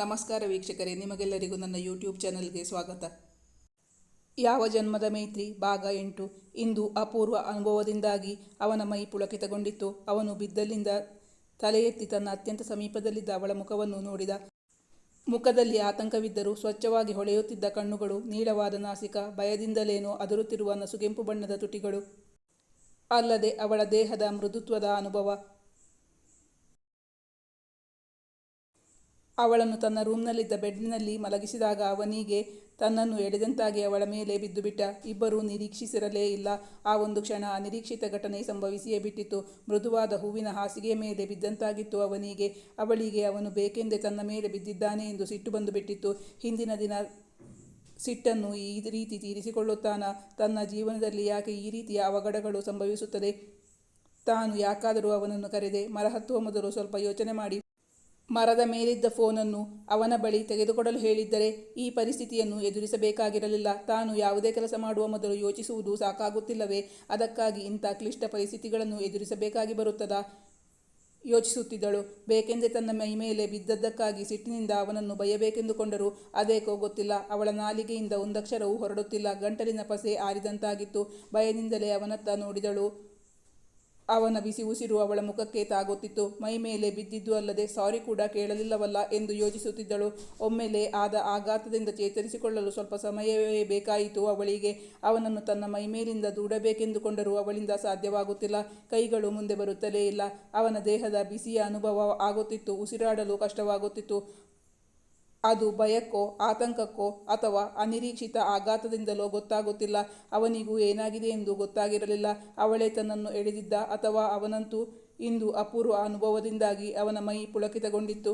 ನಮಸ್ಕಾರ ವೀಕ್ಷಕರೇ, ನಿಮಗೆಲ್ಲರಿಗೂ ನನ್ನ ಯೂಟ್ಯೂಬ್ ಚಾನಲ್ಗೆ ಸ್ವಾಗತ. ಯಾವ ಜನ್ಮದ ಮೈತ್ರಿ, ಭಾಗ ಎಂಟು. ಇಂದು ಅಪೂರ್ವ ಅನುಭವದಿಂದಾಗಿ ಅವನ ಮೈ ಪುಳಕಿತಗೊಂಡಿತ್ತು. ಅವನು ಬಿದ್ದಲ್ಲಿಂದ ತಲೆ ಎತ್ತಿ ತನ್ನ ಅತ್ಯಂತ ಸಮೀಪದಲ್ಲಿದ್ದ ಅವಳ ಮುಖವನ್ನು ನೋಡಿದ. ಮುಖದಲ್ಲಿ ಆತಂಕವಿದ್ದರೂ ಸ್ವಚ್ಛವಾಗಿ ಹೊಳೆಯುತ್ತಿದ್ದ ಕಣ್ಣುಗಳು, ನೀಳವಾದ ನಾಸಿಕ, ಭಯದಿಂದಲೇನೋ ಅದರುತ್ತಿರುವ ನಸುಗೆಂಪು ಬಣ್ಣದ ತುಟಿಗಳು. ಅಲ್ಲದೆ ಅವಳ ದೇಹದ ಮೃದುತ್ವದ ಅನುಭವ ಅವಳನ್ನು ತನ್ನ ರೂಮ್ನಲ್ಲಿದ್ದ ಬೆಡ್ನಲ್ಲಿ ಮಲಗಿಸಿದಾಗ ಅವನಿಗೆ ತನ್ನನ್ನು ಎಳೆದಂತಾಗಿ ಅವಳ ಮೇಲೆ ಬಿದ್ದುಬಿಟ್ಟ ಇಬ್ಬರೂ ನಿರೀಕ್ಷಿಸಿರಲೇ ಇಲ್ಲ. ಆ ಒಂದು ಕ್ಷಣ ಅನಿರೀಕ್ಷಿತ ಘಟನೆ ಸಂಭವಿಸಿಯೇ ಬಿಟ್ಟಿತ್ತು. ಮೃದುವಾದ ಹೂವಿನ ಹಾಸಿಗೆಯ ಮೇಲೆ ಬಿದ್ದಂತಾಗಿತ್ತು ಅವನಿಗೆ. ಅವಳಿಗೆ ಅವನು ಬೇಕೆಂದೇ ತನ್ನ ಮೇಲೆ ಬಿದ್ದಿದ್ದಾನೆ ಎಂದು ಸಿಟ್ಟು ಬಂದು ಬಿಟ್ಟಿತ್ತು. ಹಿಂದಿನ ದಿನ ಸಿಟ್ಟನ್ನು ಈ ರೀತಿ ತೀರಿಸಿಕೊಳ್ಳುತ್ತಾನ? ತನ್ನ ಜೀವನದಲ್ಲಿ ಯಾಕೆ ಈ ರೀತಿಯ ಅವಘಡಗಳು ಸಂಭವಿಸುತ್ತದೆ? ತಾನು ಯಾಕಾದರೂ ಅವನನ್ನು ಕರೆದೆ ಮರಹತ್ತುವ ಮೊದಲು ಸ್ವಲ್ಪ ಯೋಚನೆ ಮಾಡಿ. ಮರದ ಮೇಲಿದ್ದ ಫೋನನ್ನು ಅವನ ಬಳಿ ತೆಗೆದುಕೊಡಲು ಹೇಳಿದ್ದರೆ ಈ ಪರಿಸ್ಥಿತಿಯನ್ನು ಎದುರಿಸಬೇಕಾಗಿರಲಿಲ್ಲ. ತಾನು ಯಾವುದೇ ಕೆಲಸ ಮಾಡುವ ಮೊದಲು ಯೋಚಿಸುವುದು ಸಾಕಾಗುತ್ತಿಲ್ಲವೇ? ಅದಕ್ಕಾಗಿ ಇಂಥ ಕ್ಲಿಷ್ಟ ಪರಿಸ್ಥಿತಿಗಳನ್ನು ಎದುರಿಸಬೇಕಾಗಿ ಬರುತ್ತದಾ? ಯೋಚಿಸುತ್ತಿದ್ದಳು. ಬೇಕೆಂದೇ ತನ್ನ ಮೈ ಮೇಲೆ ಬಿದ್ದದ್ದಕ್ಕಾಗಿ ಸಿಟ್ಟಿನಿಂದ ಅವನನ್ನು ಬಯಬೇಕೆಂದುಕೊಂಡರೂ ಅದೇಕೋ ಗೊತ್ತಿಲ್ಲ. ಅವಳ ನಾಲಿಗೆಯಿಂದ ಒಂದಕ್ಷರವೂ ಹೊರಡುತ್ತಿಲ್ಲ. ಗಂಟಲಿನ ಪಸೆ ಆರಿದಂತಾಗಿತ್ತು. ಭಯದಿಂದಲೇ ಅವನತ್ತ ನೋಡಿದಳು. ಅವನ ಬಿಸಿ ಉಸಿರು ಅವಳ ಮುಖಕ್ಕೆ ತಾಗುತ್ತಿತ್ತು. ಮೈ ಮೇಲೆ ಬಿದ್ದಿದ್ದು ಅಲ್ಲದೆ ಸಾರಿ ಕೂಡ ಕೇಳಲಿಲ್ಲವಲ್ಲ ಎಂದು ಯೋಚಿಸುತ್ತಿದ್ದಳು. ಒಮ್ಮೆಲೆ ಆದ ಆಘಾತದಿಂದ ಚೇತರಿಸಿಕೊಳ್ಳಲು ಸ್ವಲ್ಪ ಸಮಯವೇ ಬೇಕಾಯಿತು. ಅವಳಿಗೆ ಅವನನ್ನು ತನ್ನ ಮೈ ಮೇಲಿಂದ ದೂಡಬೇಕೆಂದುಕೊಂಡರೂ ಅವಳಿಂದ ಸಾಧ್ಯವಾಗುತ್ತಿಲ್ಲ. ಕೈಗಳು ಮುಂದೆ ಬರುತ್ತಲೇ ಇಲ್ಲ. ಅವನ ದೇಹದ ಬಿಸಿಯ ಅನುಭವ ಆಗುತ್ತಿತ್ತು. ಉಸಿರಾಡಲು ಕಷ್ಟವಾಗುತ್ತಿತ್ತು. ಅದು ಭಯಕ್ಕೋ, ಆತಂಕಕ್ಕೋ ಅಥವಾ ಅನಿರೀಕ್ಷಿತ ಆಘಾತದಿಂದಲೋ ಗೊತ್ತಾಗುತ್ತಿಲ್ಲ. ಅವನಿಗೂ ಏನಾಗಿದೆ ಎಂದು ಗೊತ್ತಾಗಿರಲಿಲ್ಲ. ಅವಳೇ ತನ್ನನ್ನು ಎಳೆದಿದ್ದ ಅಥವಾ ಅವನಂತೂ ಇಂದು ಅಪೂರ್ವ ಅನುಭವದಿಂದಾಗಿ ಅವನ ಮೈ ಪುಳಕಿತಗೊಂಡಿತ್ತು.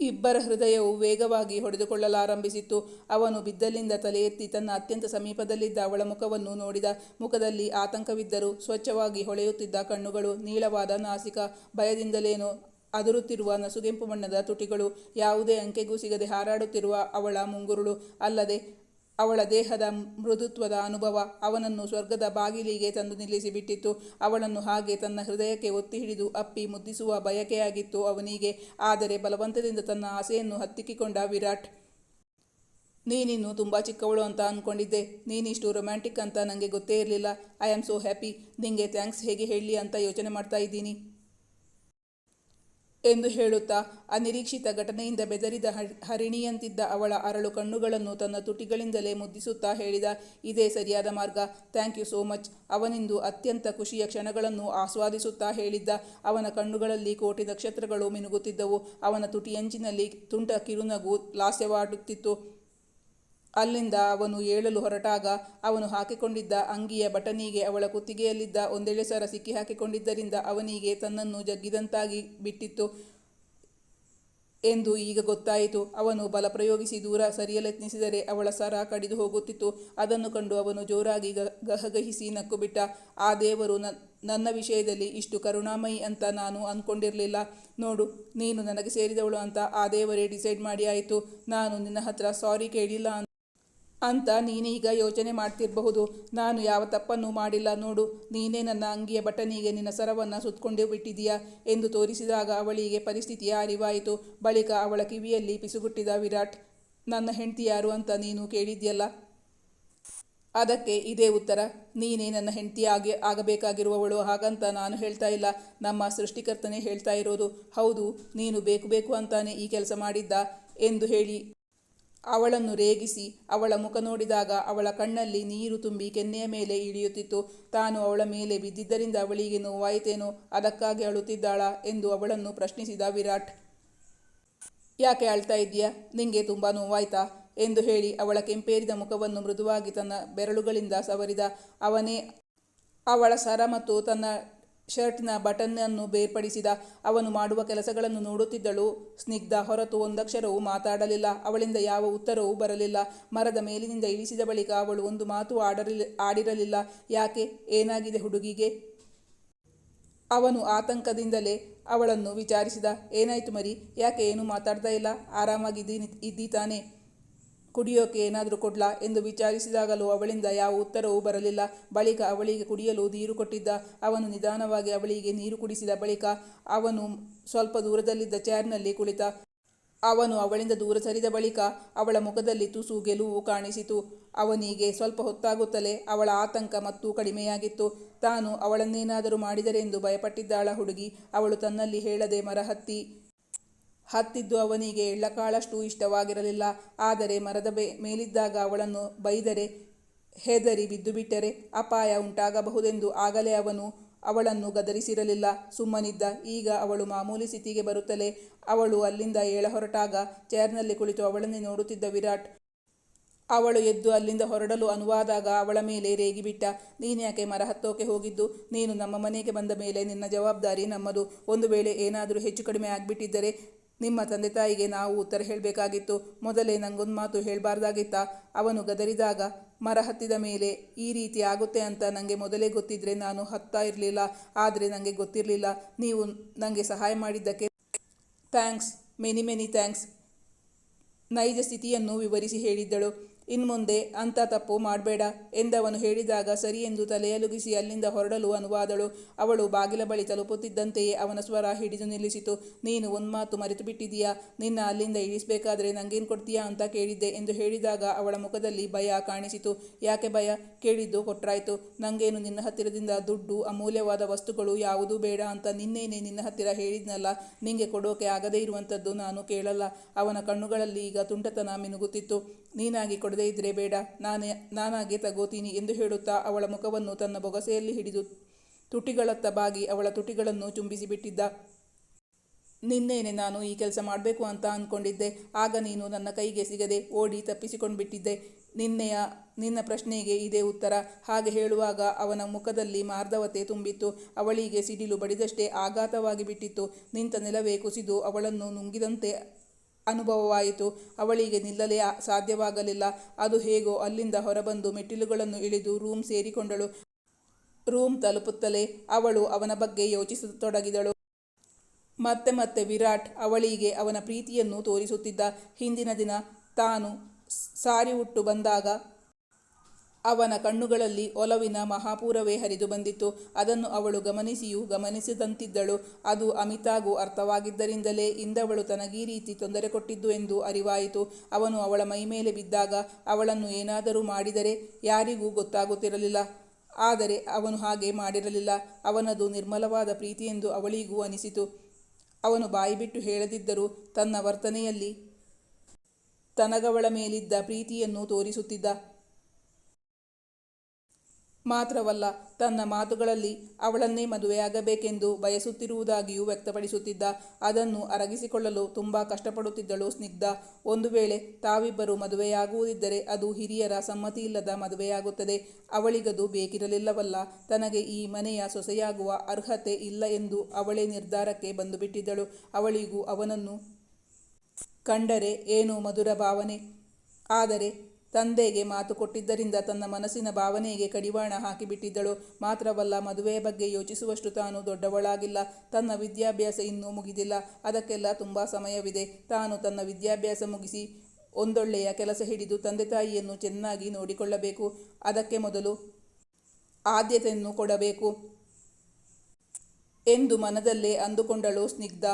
ಇಬ್ಬರ ಹೃದಯವು ವೇಗವಾಗಿ ಹೊಡೆದುಕೊಳ್ಳಲಾರಂಭಿಸಿತ್ತು. ಅವನು ಬಿದ್ದಲ್ಲಿಂದ ತಲೆ ಎತ್ತಿ ತನ್ನ ಅತ್ಯಂತ ಸಮೀಪದಲ್ಲಿದ್ದ ಅವಳ ಮುಖವನ್ನು ನೋಡಿದ. ಮುಖದಲ್ಲಿ ಆತಂಕವಿದ್ದರೂ ಸ್ವಚ್ಛವಾಗಿ ಹೊಳೆಯುತ್ತಿದ್ದ ಕಣ್ಣುಗಳು ನೀಳವಾದ ನಾಸಿಕ ಭಯದಿಂದಲೇನೋ ಅದರುತ್ತಿರುವ ನಸುಗೆಂಪು ಬಣ್ಣದ ತುಟಿಗಳು ಯಾವುದೇ ಅಂಕೆಗೂ ಸಿಗದೆ ಹಾರಾಡುತ್ತಿರುವ ಅವಳ ಮುಂಗುರುಳು ಅಲ್ಲದೆ ಅವಳ ದೇಹದ ಮೃದುತ್ವದ ಅನುಭವ ಅವನನ್ನು ಸ್ವರ್ಗದ ಬಾಗಿಲಿಗೆ ತಂದು ನಿಲ್ಲಿಸಿಬಿಟ್ಟಿತ್ತು ಅವಳನ್ನು ಹಾಗೆ ತನ್ನ ಹೃದಯಕ್ಕೆ ಒತ್ತಿ ಹಿಡಿದು ಅಪ್ಪಿ ಮುದ್ದಿಸುವ ಬಯಕೆಯಾಗಿತ್ತು ಅವನಿಗೆ. ಆದರೆ ಬಲವಂತದಿಂದ ತನ್ನ ಆಸೆಯನ್ನು ಹತ್ತಿಕ್ಕಿಕೊಂಡ ವಿರಾಟ್, ನೀನಿನ್ನು ತುಂಬ ಚಿಕ್ಕವಳು ಅಂತ ಅಂದ್ಕೊಂಡಿದ್ದೆ ನೀನಿಷ್ಟು ರೊಮ್ಯಾಂಟಿಕ್ ಅಂತ ನನಗೆ ಗೊತ್ತೇ ಇರಲಿಲ್ಲ. ಐ ಆಮ್ ಸೋ ಹ್ಯಾಪಿ ನಿಂಗೆ ಥ್ಯಾಂಕ್ಸ್ ಹೇಗೆ ಹೇಳಲಿ ಅಂತ ಯೋಚನೆ ಮಾಡ್ತಾ ಇದ್ದೀನಿ. ಎಂದು ಹೇಳುತ್ತಾ ಅನಿರೀಕ್ಷಿತ ಘಟನೆಯಿಂದ ಬೆದರಿದ ಹರಿಣಿಯಂತಿದ್ದ ಅವಳ ಅರಳು ಕಣ್ಣುಗಳನ್ನು ತನ್ನ ತುಟಿಗಳಿಂದಲೇ ಮುದ್ದಿಸುತ್ತಾ ಹೇಳಿದ, ಇದೇ ಸರಿಯಾದ ಮಾರ್ಗ. Thank you so much. ಅವನಿಂದು ಅತ್ಯಂತ ಖುಷಿಯ ಕ್ಷಣಗಳನ್ನು ಆಸ್ವಾದಿಸುತ್ತಾ ಹೇಳಿದ್ದ, ಅವನ ಕಣ್ಣುಗಳಲ್ಲಿ ಕೋಟಿ ನಕ್ಷತ್ರಗಳು ಮಿನುಗುತ್ತಿದ್ದವು. ಅವನ ತುಟಿಯಂಚಿನಲ್ಲಿ ತುಂಟ ಕಿರುನಗು ಲಾಸ್ಯವಾಡುತ್ತಿತ್ತು. ಅಲ್ಲಿಂದ ಅವನು ಏಳಲು ಹೊರಟಾಗ ಅವನು ಹಾಕಿಕೊಂಡಿದ್ದ ಅಂಗಿಯ ಬಟನಿಗೆ ಅವಳ ಕುತ್ತಿಗೆಯಲ್ಲಿದ್ದ ಒಂದೆಳೆ ಸರ ಸಿಕ್ಕಿ ಹಾಕಿಕೊಂಡಿದ್ದರಿಂದ ಅವನಿಗೆ ತನ್ನನ್ನು ಜಗ್ಗಿದಂತಾಗಿ ಬಿಟ್ಟಿತ್ತು ಎಂದು ಈಗ ಗೊತ್ತಾಯಿತು. ಅವನು ಬಲ ಪ್ರಯೋಗಿಸಿ ದೂರ ಸರಿಯಲೆತ್ನಿಸಿದರೆ ಅವಳ ಸರ ಕಡಿದು ಹೋಗುತ್ತಿತ್ತು. ಅದನ್ನು ಕಂಡು ಅವನು ಜೋರಾಗಿ ಗಹಗಹಿಸಿ ನಕ್ಕುಬಿಟ್ಟ. ಆ ದೇವರು ನನ್ನ ವಿಷಯದಲ್ಲಿ ಇಷ್ಟು ಕರುಣಾಮಯಿ ಅಂತ ನಾನು ಅಂದ್ಕೊಂಡಿರಲಿಲ್ಲ ನೋಡು, ನೀನು ನನಗೆ ಸೇರಿದವಳು ಅಂತ ಆ ದೇವರೇ ಡಿಸೈಡ್ ಮಾಡಿ ಆಯಿತು. ನಾನು ನಿನ್ನ ಹತ್ರ ಸಾರಿ ಕೇಳಿಲ್ಲ ಅಂತ ನೀನೀಗ ಯೋಚನೆ ಮಾಡ್ತಿರಬಹುದು. ನಾನು ಯಾವ ತಪ್ಪನ್ನು ಮಾಡಿಲ್ಲ ನೋಡು. ನೀನೇ ನನ್ನ ಅಂಗಿಯ ಬಟನಿಗೆ ನಿನ್ನ ಸರವನ್ನು ಸುತ್ತಕೊಂಡು ಬಿಟ್ಟಿದೀಯಾ ಎಂದು ತೋರಿಸಿದಾಗ ಅವಳಿಗೆ ಪರಿಸ್ಥಿತಿಯ ಅರಿವಾಯಿತು ಬಳಿಕ ಅವಳ ಕಿವಿಯಲ್ಲಿ ಪಿಸುಗುಟ್ಟಿದ ವಿರಾಟ್, ನನ್ನ ಹೆಂಡತಿ ಯಾರು ಅಂತ ನೀನು ಕೇಳಿದ್ಯಲ್ಲ? ಅದಕ್ಕೆ ಇದೇ ಉತ್ತರ. ನೀನೇ ನನ್ನ ಹೆಂಡತಿ ಆಗಿ, ಆಗಬೇಕಾಗಿರುವವಳು. ಹಾಗಂತ ನಾನು ಹೇಳ್ತಾ ಇಲ್ಲ. ನಮ್ಮ ಸೃಷ್ಟಿಕರ್ತನೇ ಹೇಳ್ತಾ ಇರೋದು. ಹೌದು, ನೀನು ಬೇಕು ಬೇಕು ಅಂತಾನೆ ಈ ಕೆಲಸ ಮಾಡಿದ್ದ ಎಂದು ಹೇಳಿ ಅವಳನ್ನು ರೇಗಿಸಿ ಅವಳ ಮುಖ ನೋಡಿದಾಗ ಅವಳ ಕಣ್ಣಲ್ಲಿ ನೀರು ತುಂಬಿ ಕೆನ್ನೆಯ ಮೇಲೆ ಇಳಿಯುತ್ತಿತ್ತು. ತಾನು ಅವಳ ಮೇಲೆ ಬಿದ್ದಿದ್ದರಿಂದ ಅವಳಿಗೆ ನೋವಾಯಿತೇನೋ, ಅದಕ್ಕಾಗಿ ಅಳುತ್ತಿದ್ದಾಳ ಎಂದು ಅವಳನ್ನು ಪ್ರಶ್ನಿಸಿದ ವಿರಾಟ್. ಯಾಕೆ ಅಳ್ತಾ ಇದೆಯಾ ನಿಂಗೆ ತುಂಬ ನೋವಾಯ್ತಾ? ಎಂದು ಹೇಳಿ ಅವಳ ಕೆಂಪೇರಿದ ಮುಖವನ್ನು ಮೃದುವಾಗಿ ತನ್ನ ಬೆರಳುಗಳಿಂದ ಸವರಿದ. ಅವನೇ ಅವಳ ಸರ ಮತ್ತು ತನ್ನ ಶರ್ಟ್ನ ಬಟನ್ನನ್ನು ಬೇರ್ಪಡಿಸಿದ ಅವನು ಮಾಡುವ ಕೆಲಸಗಳನ್ನು ನೋಡುತ್ತಿದ್ದಳು. ಸ್ನಿಗ್ಧ ಹೊರತು ಒಂದಕ್ಷರವೂ ಮಾತಾಡಲಿಲ್ಲ. ಅವಳಿಂದ ಯಾವ ಉತ್ತರವೂ ಬರಲಿಲ್ಲ. ಮರದ ಮೇಲಿನಿಂದ ಇಳಿಸಿದ ಬಳಿಕ ಅವಳು ಒಂದು ಮಾತು ಆಡಲಿಲ್ಲ ಆಡಿರಲಿಲ್ಲ. ಯಾಕೆ? ಏನಾಗಿದೆ ಹುಡುಗಿಗೆ? ಅವನು ಆತಂಕದಿಂದಲೇ ಅವಳನ್ನು ವಿಚಾರಿಸಿದ. ಏನಾಯ್ತು ಮರಿ? ಯಾಕೆ ಏನು ಮಾತಾಡ್ತಾ ಇಲ್ಲ? ಆರಾಮಾಗಿದ್ದೀನಿ ಇದ್ದೀ ತಾನೆ. ಕುಡಿಯೋಕೆ ಏನಾದರೂ ಕೊಡ್ಲಾ ಎಂದು ವಿಚಾರಿಸಿದಾಗಲೂ ಅವಳಿಂದ ಯಾವ ಉತ್ತರವೂ ಬರಲಿಲ್ಲ. ಬಳಿಕ ಅವಳಿಗೆ ಕುಡಿಯಲು ನೀರು ಕೊಟ್ಟಿದ್ದ. ಅವನು ನಿಧಾನವಾಗಿ ಅವಳಿಗೆ ನೀರು ಕುಡಿಸಿದ ಬಳಿಕ ಅವನು ಸ್ವಲ್ಪ ದೂರದಲ್ಲಿದ್ದ ಚೇರ್ನಲ್ಲಿ ಕುಳಿತ. ಅವನು ಅವಳಿಂದ ದೂರ ಸರಿದ ಬಳಿಕ ಅವಳ ಮುಖದಲ್ಲಿ ತುಸು ಗೆಲುವು ಕಾಣಿಸಿತು. ಅವನಿಗೆ ಸ್ವಲ್ಪ ಹೊತ್ತಾಗುತ್ತಲೇ ಅವಳ ಆತಂಕ ಮತ್ತೂ ಕಡಿಮೆಯಾಗಿತ್ತು. ತಾನು ಅವಳನ್ನೇನಾದರೂ ಮಾಡಿದರೆಂದು ಭಯಪಟ್ಟಿದ್ದಾಳ ಹುಡುಗಿ. ಅವಳು ತನ್ನಲ್ಲಿ ಹೇಳದೆ ಮರ ಹತ್ತಿ ಹತ್ತಿದ್ದು ಅವನಿಗೆ ಎಳ್ಳಕಾಳಷ್ಟು ಇಷ್ಟವಾಗಿರಲಿಲ್ಲ. ಆದರೆ ಮರದ ಬೆ, ಮೇಲಿದ್ದಾಗ ಅವಳನ್ನು ಬೈದರೆ, ಹೆದರಿ ಬಿದ್ದುಬಿಟ್ಟರೆ ಅಪಾಯ ಉಂಟಾಗಬಹುದೆಂದು ಆಗಲೇ ಅವನು ಅವಳನ್ನು ಗದರಿಸಿರಲಿಲ್ಲ. ಸುಮ್ಮನಿದ್ದ. ಈಗ ಅವಳು ಮಾಮೂಲಿ ಸ್ಥಿತಿಗೆ ಬರುತ್ತಲೇ ಅವಳು ಅಲ್ಲಿಂದ ಏಳ ಹೊರಟಾಗ ಚೇರ್ನಲ್ಲಿ ಕುಳಿತು ಅವಳನ್ನೇ ನೋಡುತ್ತಿದ್ದ ವಿರಾಟ್. ಅವಳು ಎದ್ದು ಅಲ್ಲಿಂದ ಹೊರಡಲು ಅನುವಾದಾಗ ಅವಳ ಮೇಲೆ ರೇಗಿಬಿಟ್ಟ. ನೀನ್ಯಾಕೆ ಮರ ಹತ್ತೋಕೆ ಹೋಗಿದ್ದು? ನೀನು ನಮ್ಮ ಮನೆಗೆ ಬಂದ ಮೇಲೆ ನಿನ್ನ ಜವಾಬ್ದಾರಿ ನಮ್ಮದು. ಒಂದು ವೇಳೆ ಏನಾದರೂ ಹೆಚ್ಚು ಕಡಿಮೆ ಆಗಿಬಿಟ್ಟಿದ್ದರೆ ನಿಮ್ಮ ತಂದೆ ತಾಯಿಗೆ ನಾವು ಉತ್ತರ ಹೇಳಬೇಕಾಗಿತ್ತು. ಮೊದಲೇ ನಂಗೊಂದು ಮಾತು ಹೇಳಬಾರ್ದಾಗಿತ್ತಾ? ಅವನು ಗದರಿದಾಗ, ಮರ ಹತ್ತಿದ ಮೇಲೆ ಈ ರೀತಿ ಆಗುತ್ತೆ ಅಂತ ನನಗೆ ಮೊದಲೇ ಗೊತ್ತಿದ್ರೆ ನಾನು ಹತ್ತಾ ಇರಲಿಲ್ಲ. ಆದರೆ ನನಗೆ ಗೊತ್ತಿರಲಿಲ್ಲ. ನೀವು ನನಗೆ ಸಹಾಯ ಮಾಡಿದ್ದಕ್ಕೆ ಥ್ಯಾಂಕ್ಸ್ ಮೆನಿ ಮೆನಿ ಥ್ಯಾಂಕ್ಸ್ ನೈಜ ಸ್ಥಿತಿಯನ್ನು ವಿವರಿಸಿ ಹೇಳಿದ್ದಳು. ಇನ್ಮುಂದೆ ಅಂಥ ತಪ್ಪು ಮಾಡಬೇಡ ಎಂದವನು ಹೇಳಿದಾಗ ಸರಿ ಎಂದು ತಲೆಯಲುಗಿಸಿ ಅಲ್ಲಿಂದ ಹೊರಡಲು ಅನುವಾದಳು. ಅವಳು ಬಾಗಿಲ ಬಳಿ ತಲುಪುತ್ತಿದ್ದಂತೆಯೇ ಅವನ ಸ್ವರ ಹಿಡಿದು ನಿಲ್ಲಿಸಿತು. ನೀನು ಒಂದು ಮಾತು ಮರೆತು ಬಿಟ್ಟಿದೀಯಾ ನಿನ್ನ ಅಲ್ಲಿಂದ ಇಳಿಸಬೇಕಾದ್ರೆ ನಂಗೇನು ಕೊಡ್ತೀಯಾ ಅಂತ ಕೇಳಿದ್ದೆ ಎಂದು ಹೇಳಿದಾಗ ಅವಳ ಮುಖದಲ್ಲಿ ಭಯ ಕಾಣಿಸಿತು. ಯಾಕೆ ಭಯ? ಕೇಳಿದ್ದು ಕೊಟ್ರಾಯ್ತು. ನಂಗೇನು ನಿನ್ನ ಹತ್ತಿರದಿಂದ ದುಡ್ಡು, ಅಮೂಲ್ಯವಾದ ವಸ್ತುಗಳು ಯಾವುದೂ ಬೇಡ ಅಂತ ನಿನ್ನೇನೆ ನಿನ್ನ ಹತ್ತಿರ ಹೇಳಿದ್ನಲ್ಲ. ನಿಂಗೆ ಕೊಡೋಕೆ ಆಗದೇ ಇರುವಂಥದ್ದು ನಾನು ಕೇಳಲ್ಲ. ಅವನ ಕಣ್ಣುಗಳಲ್ಲಿ ಈಗ ತುಂಟತನ ಮಿನುಗುತ್ತಿತ್ತು. ನೀನಾಗಿ ಕೊಡದೇ ಇದ್ರೆ ಬೇಡ. ನಾನೇ, ನಾನಾಗೆ ತಗೋತೀನಿ ಎಂದು ಹೇಳುತ್ತಾ ಅವಳ ಮುಖವನ್ನು ತನ್ನ ಬೊಗಸೆಯಲ್ಲಿ ಹಿಡಿದು ತುಟಿಗಳತ್ತ ಬಾಗಿ ಅವಳ ತುಟಿಗಳನ್ನು ಚುಂಬಿಸಿಬಿಟ್ಟಿದ್ದ ನಿನ್ನೇನೆ ನಾನು ಈ ಕೆಲಸ ಮಾಡಬೇಕು ಅಂತ ಅಂದ್ಕೊಂಡಿದ್ದೆ ಆಗ ನೀನು ನನ್ನ ಕೈಗೆ ಸಿಗದೆ ಓಡಿ ತಪ್ಪಿಸಿಕೊಂಡು ಬಿಟ್ಟಿದ್ದೆ ನಿನ್ನೆಯ, ನಿನ್ನ ಪ್ರಶ್ನೆಗೆ ಇದೇ ಉತ್ತರ. ಹಾಗೆ ಹೇಳುವಾಗ ಅವನ ಮುಖದಲ್ಲಿ ಮಾರ್ಧವತೆ ತುಂಬಿತ್ತು. ಅವಳಿಗೆ ಸಿಡಿಲು ಬಡಿದಷ್ಟೇ ಆಘಾತವಾಗಿ ಬಿಟ್ಟಿತ್ತು. ನಿಂತ ನೆಲವೇ ಕುಸಿದು ಅವಳನ್ನು ನುಂಗಿದಂತೆ ಅನುಭವವಾಯಿತು. ಅವಳಿಗೆ ನಿಲ್ಲಲೇ ಸಾಧ್ಯವಾಗಲಿಲ್ಲ. ಅದು ಹೇಗೋ ಅಲ್ಲಿಂದ ಹೊರಬಂದು ಮೆಟ್ಟಿಲುಗಳನ್ನು ಇಳಿದು ರೂಮ್ ಸೇರಿಕೊಂಡಳು. ರೂಮ್ ತಲುಪುತ್ತಲೇ ಅವಳು ಅವನ ಬಗ್ಗೆ ಯೋಚಿಸತೊಡಗಿದಳು. ಮತ್ತೆ ಮತ್ತೆ ವಿರಾಟ್ ಅವಳಿಗೆ ಅವನ ಪ್ರೀತಿಯನ್ನು ತೋರಿಸುತ್ತಿದ್ದ ಹಿಂದಿನ ದಿನ ತಾನು ಸಾರಿ ಉಟ್ಟು ಬಂದಾಗ ಅವನ ಕಣ್ಣುಗಳಲ್ಲಿ ಒಲವಿನ ಮಹಾಪೂರವೇ ಹರಿದು ಬಂದಿತ್ತು ಅದನ್ನು ಅವಳು ಗಮನಿಸಿಯೂ ಗಮನಿಸಿದಂತಿದ್ದಳು. ಅದು ಅಮಿತಾಗೂ ಅರ್ಥವಾಗಿದ್ದರಿಂದಲೇ ಇಂದವಳು ತನಗೀ ರೀತಿ ತೊಂದರೆ ಕೊಟ್ಟಿದ್ದು ಎಂದು ಅರಿವಾಯಿತು. ಅವನು ಅವಳ ಮೈಮೇಲೆ ಬಿದ್ದಾಗ ಅವಳನ್ನು ಏನಾದರೂ ಮಾಡಿದರೆ ಯಾರಿಗೂ ಗೊತ್ತಾಗುತ್ತಿರಲಿಲ್ಲ. ಆದರೆ ಅವನು ಹಾಗೆ ಮಾಡಿರಲಿಲ್ಲ. ಅವನದು ನಿರ್ಮಲವಾದ ಪ್ರೀತಿಯೆಂದು ಅವಳಿಗೂ ಅನಿಸಿತು. ಅವನು ಬಾಯಿಬಿಟ್ಟು ಹೇಳದಿದ್ದರೂ ತನ್ನ ವರ್ತನೆಯಲ್ಲಿ ತನಗವಳ ಮೇಲಿದ್ದ ಪ್ರೀತಿಯನ್ನು ತೋರಿಸುತ್ತಿದ್ದ. ಮಾತ್ರವಲ್ಲ, ತನ್ನ ಮಾತುಗಳಲ್ಲಿ ಅವಳನ್ನೇ ಮದುವೆಯಾಗಬೇಕೆಂದು ಬಯಸುತ್ತಿರುವುದಾಗಿಯೂ ವ್ಯಕ್ತಪಡಿಸುತ್ತಿದ್ದ, ಅದನ್ನು ಅರಗಿಸಿಕೊಳ್ಳಲು ತುಂಬ ಕಷ್ಟಪಡುತ್ತಿದ್ದಳು ಸ್ನಿಗ್ಧ. ಒಂದು ವೇಳೆ ತಾವಿಬ್ಬರು ಮದುವೆಯಾಗುವುದಿದ್ದರೆ ಅದು ಹಿರಿಯರ ಸಮ್ಮತಿಯಿಲ್ಲದ ಮದುವೆಯಾಗುತ್ತದೆ. ಅವಳಿಗದು ಬೇಕಿರಲಿಲ್ಲವಲ್ಲ, ತನಗೆ ಈ ಮನೆಯ ಸೊಸೆಯಾಗುವ ಅರ್ಹತೆ ಇಲ್ಲ ಎಂದು ಅವಳೇ ನಿರ್ಧಾರಕ್ಕೆ ಬಂದುಬಿಟ್ಟಿದ್ದಳು. ಅವಳಿಗೂ ಅವನನ್ನು ಕಂಡರೆ ಏನು ಮಧುರ ಭಾವನೆ? ಆದರೆ ತಂದೆಗೆ ಮಾತು ಕೊಟ್ಟಿದ್ದರಿಂದ ತನ್ನ ಮನಸ್ಸಿನ ಭಾವನೆಗೆ ಕಡಿವಾಣ ಹಾಕಿಬಿಟ್ಟಿದ್ದಳು. ಮಾತ್ರವಲ್ಲ ಮದುವೆಯ ಬಗ್ಗೆ ಯೋಚಿಸುವಷ್ಟು ತಾನು ದೊಡ್ಡವಳಾಗಿಲ್ಲ. ತನ್ನ ವಿದ್ಯಾಭ್ಯಾಸ ಇನ್ನೂ ಮುಗಿದಿಲ್ಲ. ಅದಕ್ಕೆಲ್ಲ ತುಂಬ ಸಮಯವಿದೆ. ತಾನು ತನ್ನ ವಿದ್ಯಾಭ್ಯಾಸ ಮುಗಿಸಿ ಒಂದೊಳ್ಳೆಯ ಕೆಲಸ ಹಿಡಿದು ತಂದೆ ತಾಯಿಯನ್ನು ಚೆನ್ನಾಗಿ ನೋಡಿಕೊಳ್ಳಬೇಕು. ಅದಕ್ಕೆ ಮೊದಲು ಆದ್ಯತೆಯನ್ನು ಕೊಡಬೇಕು ಎಂದು ಮನದಲ್ಲೇ ಅಂದುಕೊಂಡಳು ಸ್ನಿಗ್ಧ.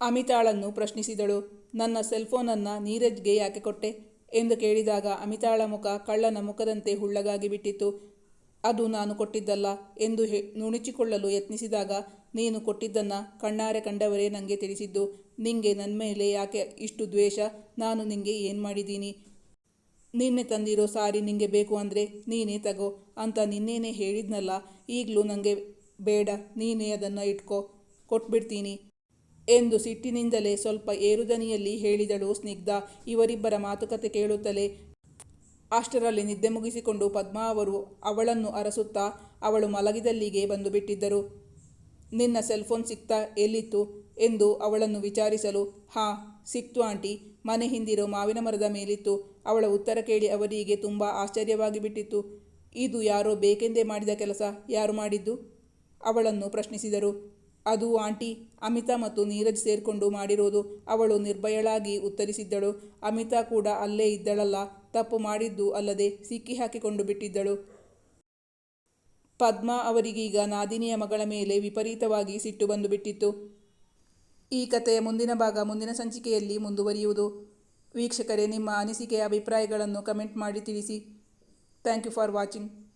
ಅಮಿತಾಳನ್ನು ಪ್ರಶ್ನಿಸಿದಳು. ನನ್ನ ಸೆಲ್ಫೋನನ್ನು ನೀರಜ್ಗೆ ಯಾಕೆ ಕೊಟ್ಟೆ? ಎಂದು ಕೇಳಿದಾಗ ಅಮಿತಾಳ ಮುಖ ಕಳ್ಳನ ಮುಖದಂತೆ ಹುಳ್ಳಗಾಗಿ ಬಿಟ್ಟಿತ್ತು. ಅದು ನಾನು ಕೊಟ್ಟಿದ್ದಲ್ಲ ಎಂದು ಹೇ, ನುಣುಚಿಕೊಳ್ಳಲು ಯತ್ನಿಸಿದಾಗ ನೀನು ಕೊಟ್ಟಿದ್ದನ್ನು ಕಣ್ಣಾರೆ ಕಂಡವರೇ ನನಗೆ ತಿಳಿಸಿದ್ದು. ನಿಂಗೆ ನನ್ನ ಮೇಲೆ ಯಾಕೆ ಇಷ್ಟು ದ್ವೇಷ? ನಾನು ನಿಂಗೆ ಏನು ಮಾಡಿದ್ದೀನಿ? ನಿನ್ನೆ ತಂದಿರೋ ಸಾರಿ ನಿಂಗೆ ಬೇಕು ಅಂದರೆ ನೀನೇ ತಗೋ ಅಂತ ನಿನ್ನೇನೆ ಹೇಳಿದ್ನಲ್ಲ, ಈಗಲೂ ನನಗೆ ಬೇಡ, ನೀನೇ ಅದನ್ನು ಇಟ್ಕೋ, ಕೊಟ್ಬಿಡ್ತೀನಿ. ಎಂದು ಸಿಟ್ಟಿನಿಂದಲೇ ಸ್ವಲ್ಪ ಏರುದನಿಯಲ್ಲಿ ಹೇಳಿದಳು ಸ್ನಿಗ್ಧ. ಇವರಿಬ್ಬರ ಮಾತುಕತೆ ಕೇಳುತ್ತಲೇ ಅಷ್ಟರಲ್ಲಿ ನಿದ್ದೆ ಮುಗಿಸಿಕೊಂಡು ಪದ್ಮಾ ಅವರು ಅವಳನ್ನು ಅರಸುತ್ತಾ ಅವಳು ಮಲಗಿದಲ್ಲಿಗೆ ಬಂದು ಬಿಟ್ಟಿದ್ದರು ನಿನ್ನ ಸೆಲ್ಫೋನ್ ಸಿಕ್ತಾ ಎಲ್ಲಿತ್ತು? ಎಂದು ಅವಳನ್ನು ವಿಚಾರಿಸಲು, ಹಾಂ, ಸಿಕ್ತು ಆಂಟಿ. ಮನೆ ಹಿಂದಿರೋ ಮಾವಿನ ಮರದ ಮೇಲಿತ್ತು. ಅವಳ ಉತ್ತರ ಕೇಳಿ ಅವರಿಗೆ ತುಂಬ ಆಶ್ಚರ್ಯವಾಗಿ ಬಿಟ್ಟಿತ್ತು. ಇದು ಯಾರೋ ಬೇಕೆಂದೇ ಮಾಡಿದ ಕೆಲಸ, ಯಾರು ಮಾಡಿದ್ದು? ಅವಳನ್ನು ಪ್ರಶ್ನಿಸಿದರು. ಅದು ಆಂಟಿ ಅಮಿತಾ ಮತ್ತು ನೀರಜ್ ಸೇರಿಕೊಂಡು ಮಾಡಿರೋದು ಅವಳು ನಿರ್ಭಯಳಾಗಿ ಉತ್ತರಿಸಿದ್ದಳು. ಅಮಿತಾ ಕೂಡ ಅಲ್ಲೇ ಇದ್ದಳಲ್ಲ, ತಪ್ಪು ಮಾಡಿದ್ದು ಅಲ್ಲದೆ ಸಿಕ್ಕಿ ಹಾಕಿಕೊಂಡು ಬಿಟ್ಟಿದ್ದಳು. ಪದ್ಮಾ ಅವರಿಗೀಗ ನಾದಿನಿಯ ಮಗಳ ಮೇಲೆ ವಿಪರೀತವಾಗಿ ಸಿಟ್ಟು ಬಂದು ಬಿಟ್ಟಿತ್ತು. ಈ ಕಥೆಯ ಮುಂದಿನ ಭಾಗ ಮುಂದಿನ ಸಂಚಿಕೆಯಲ್ಲಿ ಮುಂದುವರಿಯುವುದು. ವೀಕ್ಷಕರೇ, ನಿಮ್ಮ ಅನಿಸಿಕೆಯ ಅಭಿಪ್ರಾಯಗಳನ್ನು ಕಮೆಂಟ್ ಮಾಡಿ ತಿಳಿಸಿ. Thank you for watching.